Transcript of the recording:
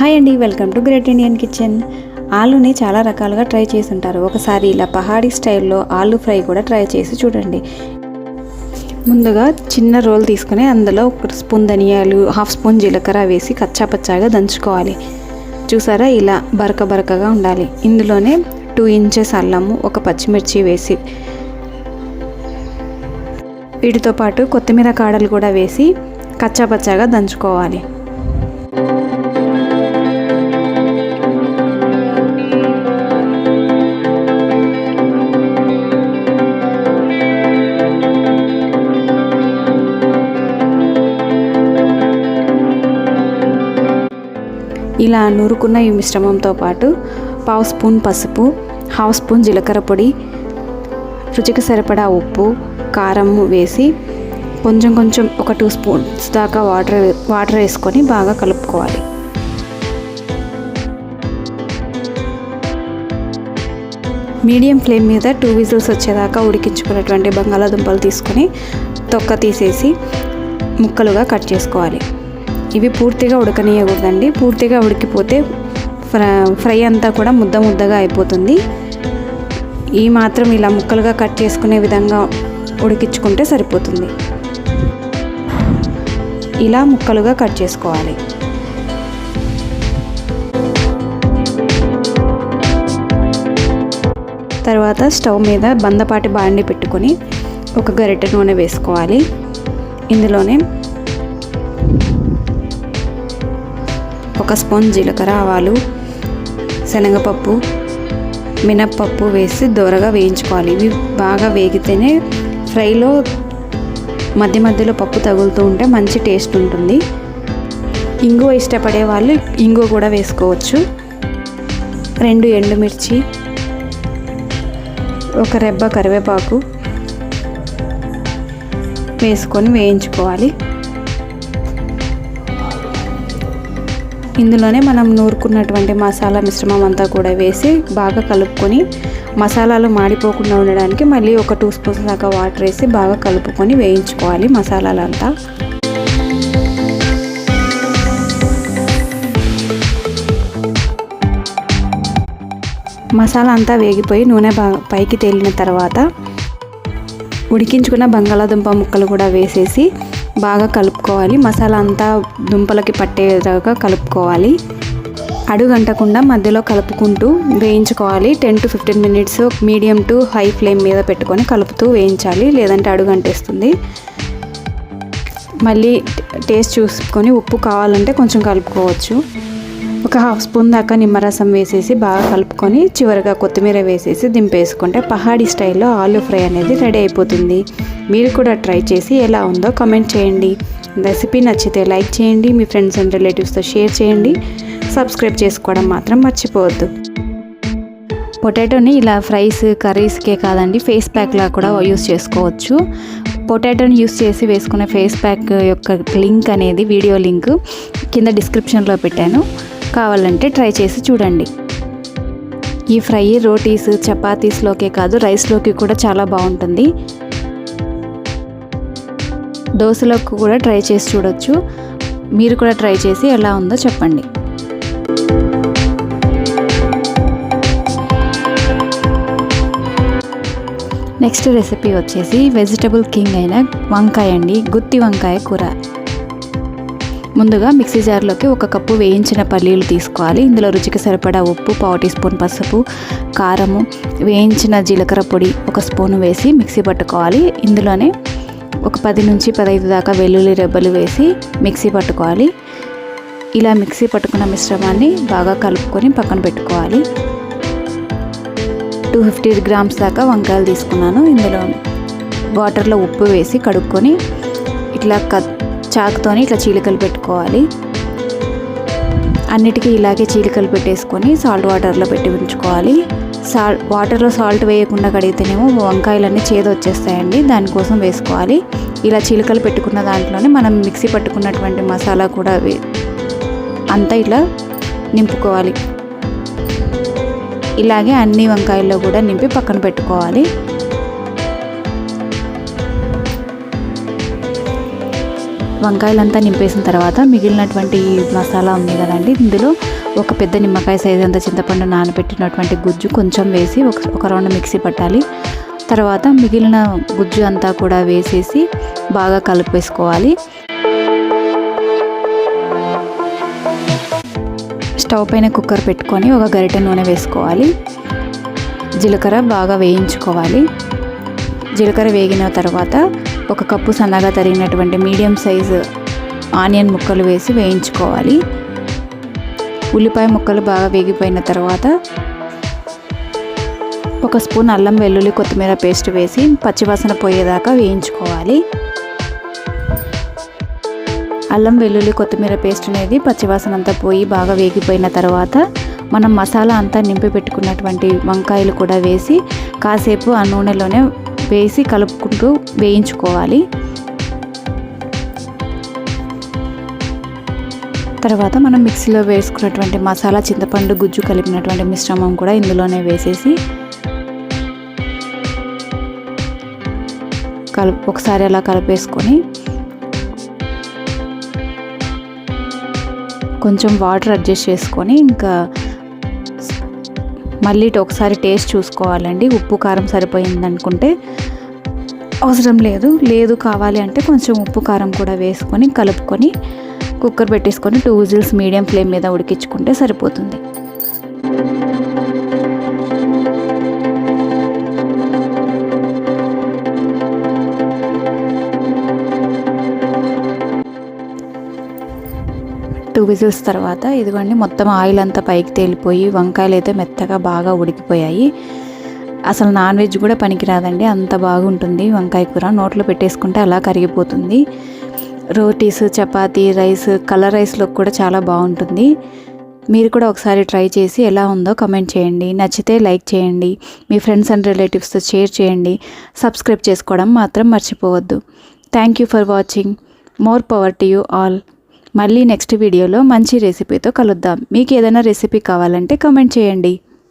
Hi అండి welcome to great Indian kitchen. ఆలుని చాలా రకాలుగా ట్రై చేసి ఉంటారు ఒకసారి ఇలా పహాడీ స్టైల్లో ఆలు ఫ్రై కూడా ట్రై చేసి చూడండి. ముందుగా చిన్న రోల్ తీసుకొని అందులో ఒక స్పూన్ ధనియాలు హాఫ్ స్పూన్ జీలకర్ర వేసి కచ్చాపచ్చాగా దంచుకోవాలి. చూసారా? ఇలా బరక బరకగా ఉండాలి. ఇందులోనే టూ ఇంచెస్ అల్లము ఒక పచ్చిమిర్చి వేసి వీటితో పాటు కొత్తిమీర కాడలు కూడా వేసి కచ్చాపచ్చాగా దంచుకోవాలి. ఇలా నూరుకున్న ఈ మిశ్రమంతో పాటు పావు స్పూన్ పసుపు హాఫ్ స్పూన్ జీలకర్ర పొడి రుచికి సరిపడా ఉప్పు కారం వేసి కొంచెం కొంచెం ఒక టూ స్పూన్స్ దాకా వాటర్ వాటర్ వేసుకొని బాగా కలుపుకోవాలి. మీడియం ఫ్లేమ్ మీద టూ విజిల్స్ వచ్చేదాకా ఉడికించుకున్నటువంటి బంగాళాదుంపలు తీసుకొని తొక్క తీసేసి ముక్కలుగా కట్ చేసుకోవాలి. ఇవి పూర్తిగా ఉడకనీయకూడదండి. పూర్తిగా ఉడికిపోతే ఫ్రై అంతా కూడా ముద్ద ముద్దగా అయిపోతుంది. ఈ మాత్రం ఇలా ముక్కలుగా కట్ చేసుకునే విధంగా ఉడికించుకుంటే సరిపోతుంది. ఇలా ముక్కలుగా కట్ చేసుకోవాలి. తర్వాత స్టవ్ మీద బందపాటి బాండి పెట్టుకొని ఒక గరిటె నూనె వేసుకోవాలి. ఇందులోనే ఒక స్పూన్ జీలకర్ర ఆవాలు శనగపప్పు మినప్పప్పు వేసి దోరగా వేయించుకోవాలి. ఇవి బాగా వేగితేనే ఫ్రైలో మధ్య మధ్యలో పప్పు తగులుతూ ఉంటే మంచి టేస్ట్ ఉంటుంది. ఇంగువ ఇష్టపడే వాళ్ళు ఇంగువ కూడా వేసుకోవచ్చు. రెండు ఎండుమిర్చి ఒక రెబ్బ కరివేపాకు వేసుకొని వేయించుకోవాలి. ఇందులోనే మనం నూరుకున్నటువంటి మసాలా మిశ్రమం అంతా కూడా వేసి బాగా కలుపుకొని మసాలాలు మాడిపోకుండా ఉండడానికి మళ్ళీ ఒక టూ స్పూన్స్ దాకా వాటర్ వేసి బాగా కలుపుకొని వేయించుకోవాలి మసాలాలంతా. మసాలా అంతా వేగిపోయి నూనె బాగా పైకి తేలిన తర్వాత ఉడికించుకున్న బంగాళాదుంప ముక్కలు కూడా వేసేసి బాగా కలుపుకోవాలి. మసాలా అంతా దుంపలకి పట్టేలాగా కలుపుకోవాలి. అడుగంటకుండా మధ్యలో కలుపుకుంటూ వేయించుకోవాలి. Ten to fifteen minutes medium to high flame మీద పెట్టుకొని కలుపుతూ వేయించాలి. లేదంటే అడుగంటేస్తుంది మళ్ళీ టేస్ట్ చూసుకొని ఉప్పు కావాలంటే కొంచెం కలుపుకోవచ్చు. ఒక హాఫ్ స్పూన్ దాకా నిమ్మరసం వేసేసి బాగా కలుపుకొని చివరిగా కొత్తిమీర వేసేసి దింపేసుకుంటే పహాడీ స్టైల్లో ఆలూ ఫ్రై అనేది రెడీ అయిపోతుంది. మీరు కూడా ట్రై చేసి ఎలా ఉందో కమెంట్ చేయండి. రెసిపీ నచ్చితే లైక్ చేయండి మీ ఫ్రెండ్స్ అండ్ రిలేటివ్స్తో షేర్ చేయండి. సబ్స్క్రైబ్ చేసుకోవడం మాత్రం మర్చిపోవద్దు. పొటాటోని ఇలా ఫ్రైస్ కర్రీస్కే కాదండి ఫేస్ ప్యాక్లా కూడా యూస్ చేసుకోవచ్చు. పొటాటోని యూస్ చేసి వేసుకునే ఫేస్ ప్యాక్ యొక్క లింక్ అనేది వీడియో లింక్ కింద డిస్క్రిప్షన్లో పెట్టాను. కావాలంటే ట్రై చేసి చూడండి. ఈ ఫ్రై రోటీస్ చపాతీస్లోకే కాదు రైస్లోకి కూడా చాలా బాగుంటుంది. దోశలకు కూడా ట్రై చేసి చూడొచ్చు. మీరు కూడా ట్రై చేసి ఎలా ఉందో చెప్పండి. నెక్స్ట్ రెసిపీ వచ్చేసి వెజిటబుల్ కింగ్ అయిన వంకాయ అండి. గుత్తి వంకాయ కూర. ముందుగా మిక్సీ జార్లోకి ఒక కప్పు వేయించిన పల్లీలు తీసుకోవాలి. ఇందులో రుచికి సరిపడా ఉప్పు పావు టీ స్పూన్ పసుపు కారము వేయించిన జీలకర్ర పొడి ఒక స్పూన్ వేసి మిక్సీ పట్టుకోవాలి. ఇందులోనే ఒక పది నుంచి పదహైదు దాకా వెల్లుల్లి రెబ్బలు వేసి మిక్సీ పట్టుకోవాలి. ఇలా మిక్సీ పట్టుకున్న మిశ్రమాన్ని బాగా కలుపుకొని పక్కన పెట్టుకోవాలి. టూ ఫిఫ్టీ గ్రామ్స్ దాకా వంకాయలు తీసుకున్నాను ఇందులో వాటర్లో ఉప్పు వేసి కడుక్కొని ఇట్లా క చాకుతోని ఇట్లా చీలికలు పెట్టుకోవాలి. అన్నిటికీ ఇలాగే చీలికలు పెట్టేసుకొని సాల్ట్ వాటర్లో పెట్టి ఉంచుకోవాలి. సాల్ట్ వాటర్లో సాల్ట్ వేయకుండా కడిగితేనేమో వంకాయలన్నీ చేదు వచ్చేస్తాయండి దానికోసం వేసుకోవాలి. ఇలా చిలుకలు పెట్టుకున్న దాంట్లోనే మనం మిక్సీ పట్టుకున్నటువంటి మసాలా కూడా అంతా ఇలా నింపుకోవాలి. ఇలాగే అన్ని వంకాయల్లో కూడా నింపి పక్కన పెట్టుకోవాలి. వంకాయలంతా నింపేసిన తర్వాత మిగిలినటువంటి మసాలా ఉంది కదండి ఇందులో ఒక పెద్ద నిమ్మకాయ సైజ్ అంత చింతపండు నానబెట్టినటువంటి గుజ్జు కొంచెం వేసి ఒక ఒక రౌండ్ మిక్సీ పట్టాలి. తర్వాత మిగిలిన గుజ్జు అంతా కూడా వేసేసి బాగా కలిపేసుకోవాలి. స్టవ్ పైన కుక్కర్ పెట్టుకొని ఒక గరిటె నూనె వేసుకోవాలి. జీలకర్ర బాగా వేయించుకోవాలి. జీలకర్ర వేగిన తర్వాత ఒక కప్పు సన్నగా తరిగినటువంటి మీడియం సైజు ఆనియన్ ముక్కలు వేసి వేయించుకోవాలి. ఉల్లిపాయ ముక్కలు బాగా వేగిపోయిన తర్వాత ఒక స్పూన్ అల్లం వెల్లుల్లి కొత్తిమీర పేస్ట్ వేసి పచ్చివాసన పోయేదాకా వేయించుకోవాలి. అల్లం వెల్లుల్లి కొత్తిమీర పేస్ట్ అనేది పచ్చివాసన అంతా పోయి బాగా వేగిపోయిన తర్వాత మనం మసాలా అంతా నింపి పెట్టుకున్నటువంటి వంకాయలు కూడా వేసి కాసేపు ఆ నూనెలోనే వేసి కలుపుకుంటూ వేయించుకోవాలి. తర్వాత మనం మిక్సీలో వేసుకున్నటువంటి మసాలా చింతపండు గుజ్జు కలిపినటువంటి మిశ్రమం కూడా ఇందులోనే వేసేసి కలుపు ఒకసారి అలా కలిపేసుకొని కొంచెం వాటర్ అడ్జస్ట్ చేసుకొని ఇంకా మళ్ళీ ఒకసారి టేస్ట్ చూసుకోవాలండి. ఉప్పు కారం సరిపోయింది అనుకుంటే అవసరం లేదు. లేదు కావాలి అంటే కొంచెం ఉప్పు కారం కూడా వేసుకొని కలుపుకొని కుక్కర్ పెట్టేసుకొని టూ విజిల్స్ మీడియం ఫ్లేమ్ మీద ఉడికించుకుంటే సరిపోతుంది. టూ విజిల్స్ తర్వాత ఇదిగోండి మొత్తం ఆయిల్ అంతా పైకి తేలిపోయి వంకాయలు అయితే మెత్తగా బాగా ఉడికిపోయాయి. అసలు నాన్ వెజ్ కూడా పనికిరాదండి అంత బాగుంటుంది వంకాయ కూర. నోట్లో పెట్టేసుకుంటే అలా కరిగిపోతుంది. రోటీస్ చపాతీ రైస్ కలర్ రైస్లో కూడా చాలా బాగుంటుంది. మీరు కూడా ఒకసారి ట్రై చేసి ఎలా ఉందో కమెంట్ చేయండి. నచ్చితే లైక్ చేయండి. మీ ఫ్రెండ్స్ అండ్ రిలేటివ్స్తో షేర్ చేయండి. సబ్స్క్రైబ్ చేసుకోవడం మాత్రం మర్చిపోవద్దు. Thank you for watching more power to you all మళ్ళీ నెక్స్ట్ వీడియోలో మంచి రెసిపీతో కలుద్దాం. మీకు ఏదైనా రెసిపీ కావాలంటే కమెంట్ చేయండి.